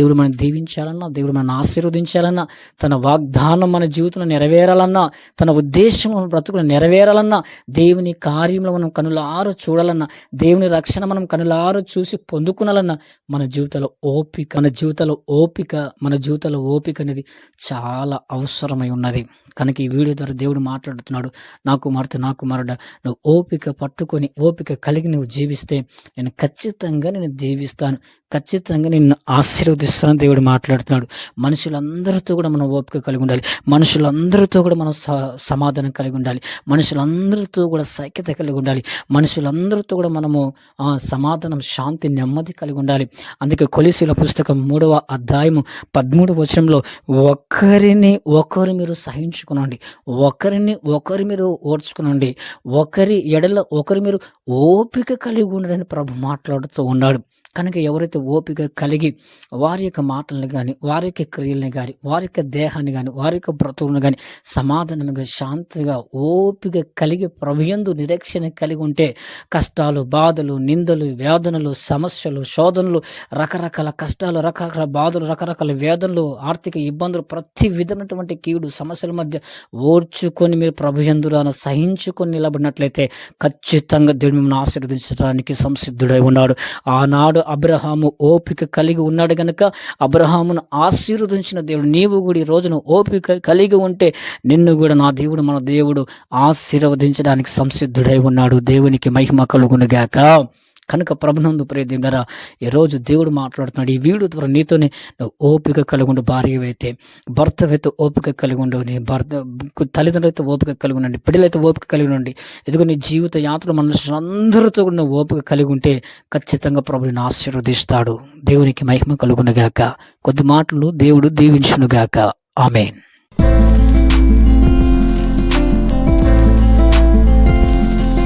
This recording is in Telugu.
దేవుడు మనం దీవించాలన్నా దేవుడు మనం ఆశీర్వదించాలన్నా తన వాగ్దానం మన జీవితంలో నెరవేరాలన్నా తన ఉద్దేశం మన బ్రతుకులు నెరవేరాలన్నా దేవుని కార్యంలో మనం కనులారు చూడాలన్నా దేవుని రక్షణ మనం కనులారు చూసి పొందుకునాలన్నా మన జీవితంలో ఓపిక మన జీవితంలో ఓపిక మన జీవితంలో ఓపిక అనేది చాలా అవసరమై ఉన్నది. కనుక ఈ వీడియో ద్వారా దేవుడు మాట్లాడుతున్నాడు నా కుమార్తె నా కుమారుడు నువ్వు ఓపిక పట్టుకొని ఓపిక కలిగి నువ్వు జీవిస్తే నేను ఖచ్చితంగా నేను దీవిస్తాను ఖచ్చితంగా నిన్ను ఆశీర్వదిస్తానని దేవుడు మాట్లాడుతున్నాడు. మనుషులందరితో కూడా మనం ఓపిక కలిగి ఉండాలి మనుషులందరితో కూడా మనం స- సమాధానం కలిగి ఉండాలి మనుషులందరితో కూడా సైక్యత కలిగి ఉండాలి మనుషులందరితో కూడా మనము సమాధానం శాంతి నెమ్మది కలిగి ఉండాలి. అందుకే కొలిసీల పుస్తకం మూడవ అధ్యాయము పదమూడు వచనంలో ఒకరిని ఒకరు మీరు ఓర్చుకునండి. ఒకరిని ఒకరి మీరు ఓర్చుకునండి. ఒకరి ఎడల ఒకరి మీరు ఓపిక కలిగి ఉండడని ప్రభు మాట్లాడుతూ ఉన్నాడు. కనుక ఎవరైతే ఓపిక కలిగి వారి యొక్క మాటలను కానీ వారి యొక్క క్రియలను కానీ వారి యొక్క దేహాన్ని కానీ వారి యొక్క బ్రతుకులను కానీ సమాధానంగా శాంతిగా ఓపిక కలిగి ప్రభుయందు నిరీక్షణ కలిగి ఉంటే కష్టాలు బాధలు నిందలు వేదనలు సమస్యలు శోధనలు రకరకాల కష్టాలు రకరకాల బాధలు రకరకాల వేదనలు ఆర్థిక ఇబ్బందులు ప్రతి విధమైనటువంటి కీడు సమస్యల మధ్య ఓర్చుకొని మీరు ప్రభుయందురాన సహించుకొని నిలబడినట్లయితే ఖచ్చితంగా దేవుని ఆశీర్వదించడానికి సంసిద్ధుడై ఉన్నాడు. ఆనాడు అబ్రహాము ఓపిక కలిగి ఉన్నాడు గనుక అబ్రహామును ఆశీర్వదించిన దేవుడు. నీవు కూడా ఈ రోజున ఓపిక కలిగి ఉంటే నిన్ను కూడా నా దేవుడు మన దేవుడు ఆశీర్వదించడానికి సంసిద్ధుడై ఉన్నాడు. దేవునికి మహిమ కలుగునుగాక. కనుక ప్రభునందు ప్రియదేవులరా ఈరోజు దేవుడు మాట్లాడుతున్నాడు. ఈ వీడియో ద్వారా నీతోనే నువ్వు ఓపిక కలిగి భార్యవైతే భర్తవైతే ఓపిక కలిగి ఉండు నీ భర్త తల్లిదండ్రులు అయితే ఓపిక కలిగి ఉండండి పిల్లలైతే ఓపిక కలిగి ఉండండి ఇదిగో నీ జీవిత యాత్ర మనుషులందరితో కూడా నువ్వు ఓపిక కలిగి ఉంటే ఖచ్చితంగా ప్రభుని ఆశీర్వదిస్తాడు. దేవునికి మహిమ కలుగునుగాక కొద్ది మాటలు దేవుడు దీవించునుగాక ఆమెన్.